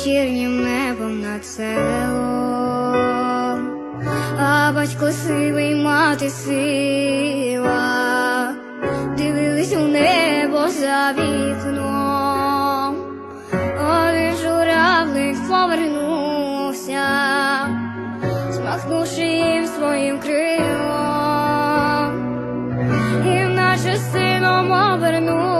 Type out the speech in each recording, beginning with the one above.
вечірнім небом над селом, а батько сивий мати сила, дивились у небо за вікном, один журавлик повернувся, змахнувши їм своїм крилом, і наче сином обернувся,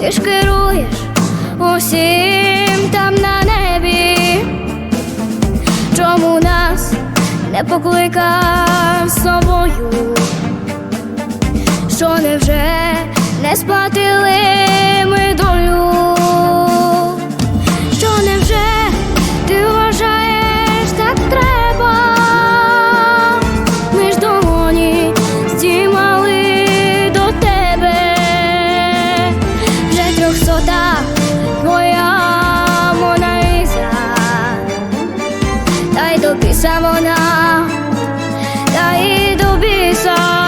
ти ж керуєш усім там на небі. Чому нас не покликав з собою? Що невже не сплатили Dai do bisa mo na Dai do bisa